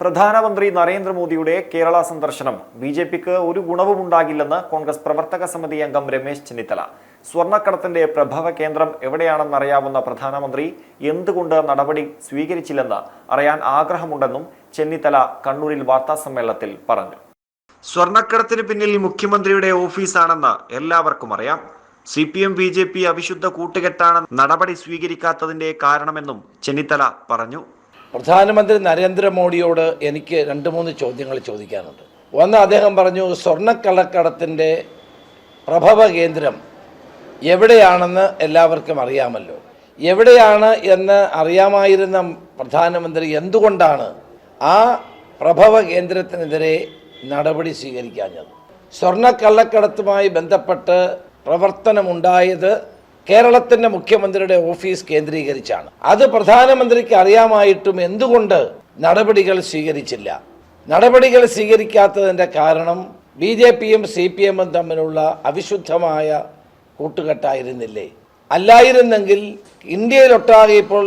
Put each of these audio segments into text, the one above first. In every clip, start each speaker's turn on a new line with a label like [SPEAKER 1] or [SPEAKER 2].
[SPEAKER 1] പ്രധാനമന്ത്രി നരേന്ദ്രമോദിയുടെ കേരള സന്ദർശനം ബി ജെ പിക്ക് ഒരു ഗുണവും ഉണ്ടാകില്ലെന്ന് കോൺഗ്രസ് പ്രവർത്തക സമിതി അംഗം രമേശ് ചെന്നിത്തല. സ്വർണക്കടത്തിന്റെ പ്രഭവ കേന്ദ്രം എവിടെയാണെന്നറിയാവുന്ന പ്രധാനമന്ത്രി എന്തുകൊണ്ട് നടപടി സ്വീകരിച്ചില്ലെന്ന് അറിയാൻ ആഗ്രഹമുണ്ടെന്നും ചെന്നിത്തല കണ്ണൂരിൽ വാർത്താസമ്മേളനത്തിൽ പറഞ്ഞു. സ്വർണക്കടത്തിന് പിന്നിൽ മുഖ്യമന്ത്രിയുടെ ഓഫീസാണെന്ന് എല്ലാവർക്കും അറിയാം. C P M B J P അവിശുദ്ധ കൂട്ടുകെട്ടാണ് നടപടി സ്വീകരിക്കാത്തതിന്റെ കാരണമെന്നും ചെന്നിത്തല പറഞ്ഞു.
[SPEAKER 2] പ്രധാനമന്ത്രി നരേന്ദ്രമോദിയോട് എനിക്ക് രണ്ട് മൂന്ന് ചോദ്യങ്ങൾ ചോദിക്കാനുണ്ട്. ഒന്ന് അദ്ദേഹം പറഞ്ഞു സ്വർണക്കള്ളക്കടത്തിന്റെ പ്രഭവ കേന്ദ്രം എവിടെയാണെന്ന് എല്ലാവർക്കും അറിയാമല്ലോ. എവിടെയാണ് എന്ന് അറിയാമായിരുന്ന പ്രധാനമന്ത്രി എന്തുകൊണ്ടാണ് ആ പ്രഭവ കേന്ദ്രത്തിനെതിരെ നടപടി സ്വീകരിക്കാഞ്ഞത്? സ്വർണക്കള്ളക്കടത്തുമായി ബന്ധപ്പെട്ട് പ്രവർത്തനമുണ്ടായത് കേരളത്തിന്റെ മുഖ്യമന്ത്രിയുടെ ഓഫീസ് കേന്ദ്രീകരിച്ചാണ്. അത് പ്രധാനമന്ത്രിക്ക് അറിയാമായിട്ടും എന്തുകൊണ്ട് നടപടികൾ സ്വീകരിച്ചില്ല? നടപടികൾ സ്വീകരിക്കാത്തതിന്റെ കാരണം ബി ജെ പിയും സി പി എമ്മും തമ്മിലുള്ള അവിശുദ്ധമായ കൂട്ടുകെട്ടായിരുന്നില്ലേ? അല്ലായിരുന്നെങ്കിൽ ഇന്ത്യയിലൊട്ടാകെ ഇപ്പോൾ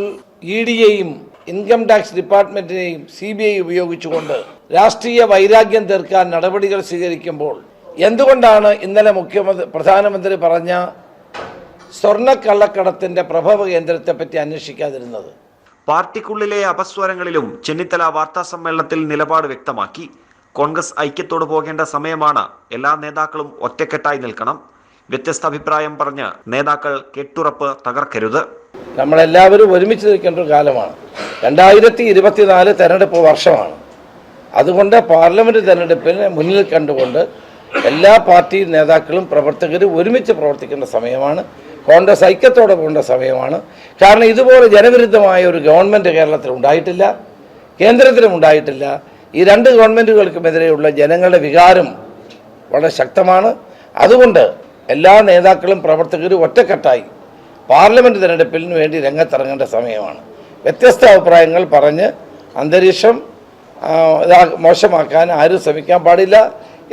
[SPEAKER 2] ഇ ഡിയെയും ഇൻകം ടാക്സ് ഡിപ്പാർട്ട്മെന്റിനെയും സി ബി ഐ ഉപയോഗിച്ചുകൊണ്ട് രാഷ്ട്രീയ വൈരാഗ്യം തീർക്കാൻ നടപടികൾ സ്വീകരിക്കുമ്പോൾ എന്തുകൊണ്ടാണ് ഇന്നലെ മുഖ്യമന്ത്രി പ്രധാനമന്ത്രി പറഞ്ഞ സ്വർണക്കള്ളക്കടത്തിന്റെ പ്രഭവ കേന്ദ്രത്തെപ്പറ്റി അന്വേഷിക്കാതിരുന്നത്.
[SPEAKER 1] പാർട്ടിക്കുള്ളിലെ അപസ്വരങ്ങളിലും ചെന്നിത്തല വാർത്താ സമ്മേളനത്തിൽ നിലപാട് വ്യക്തമാക്കി. കോൺഗ്രസ് ഐക്യത്തോട് പോകേണ്ട സമയമാണ്. എല്ലാ നേതാക്കളും ഒറ്റക്കെട്ടായി നിൽക്കണം. വ്യത്യസ്ത അഭിപ്രായം പറഞ്ഞ് നേതാക്കൾ കെട്ടുറപ്പ് തകർക്കരുത്.
[SPEAKER 2] നമ്മളെല്ലാവരും ഒരുമിച്ച് നിൽക്കേണ്ട ഒരു കാലമാണ്. രണ്ടായിരത്തി ഇരുപത്തിനാല് തെരഞ്ഞെടുപ്പ് വർഷമാണ്. അതുകൊണ്ട് പാർലമെന്റ് തെരഞ്ഞെടുപ്പിനെ മുന്നിൽ കണ്ടുകൊണ്ട് എല്ലാ പാർട്ടി നേതാക്കളും പ്രവർത്തകരും ഒരുമിച്ച് പ്രവർത്തിക്കേണ്ട സമയമാണ്. കോൺഗ്രസ് ഐക്യത്തോടെ പോകേണ്ട സമയമാണ്. കാരണം ഇതുപോലെ ജനവിരുദ്ധമായ ഒരു ഗവൺമെന്റ് കേരളത്തിൽ ഉണ്ടായിട്ടില്ല കേന്ദ്രത്തിലും ഉണ്ടായിട്ടില്ല. ഈ രണ്ട് ഗവൺമെന്റുകൾക്കുമെതിരെയുള്ള ജനങ്ങളുടെ വികാരം വളരെ ശക്തമാണ്. അതുകൊണ്ട് എല്ലാ നേതാക്കളും പ്രവർത്തകരും ഒറ്റക്കെട്ടായി പാർലമെന്റ് തിരഞ്ഞെടുപ്പിന് വേണ്ടി രംഗത്തിറങ്ങേണ്ട സമയമാണ്. വ്യത്യസ്ത അഭിപ്രായങ്ങൾ പറഞ്ഞ് അന്തരീക്ഷം മോശമാക്കാൻ ആരും ശ്രമിക്കാൻ പാടില്ല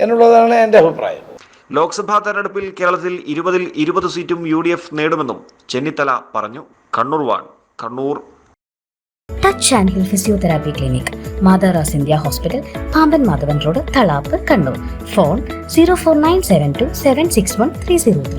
[SPEAKER 2] എന്നുള്ളതാണ് എന്റെ അഭിപ്രായം.
[SPEAKER 1] ലോക്സഭാ തെരഞ്ഞെടുപ്പിൽ കേരളത്തിൽ ഇരുപതിൽ ഇരുപത് സീറ്റും യു ഡി എഫ് നേടുമെന്നും ചെന്നിത്തല പറഞ്ഞു. Kannur warn Kannur.
[SPEAKER 3] Touch and physiotherapy clinic മാതാറാസ് India hospital Pamban Madhavan road Thalap Kannur phone zero four nine seven two seven six one three zero three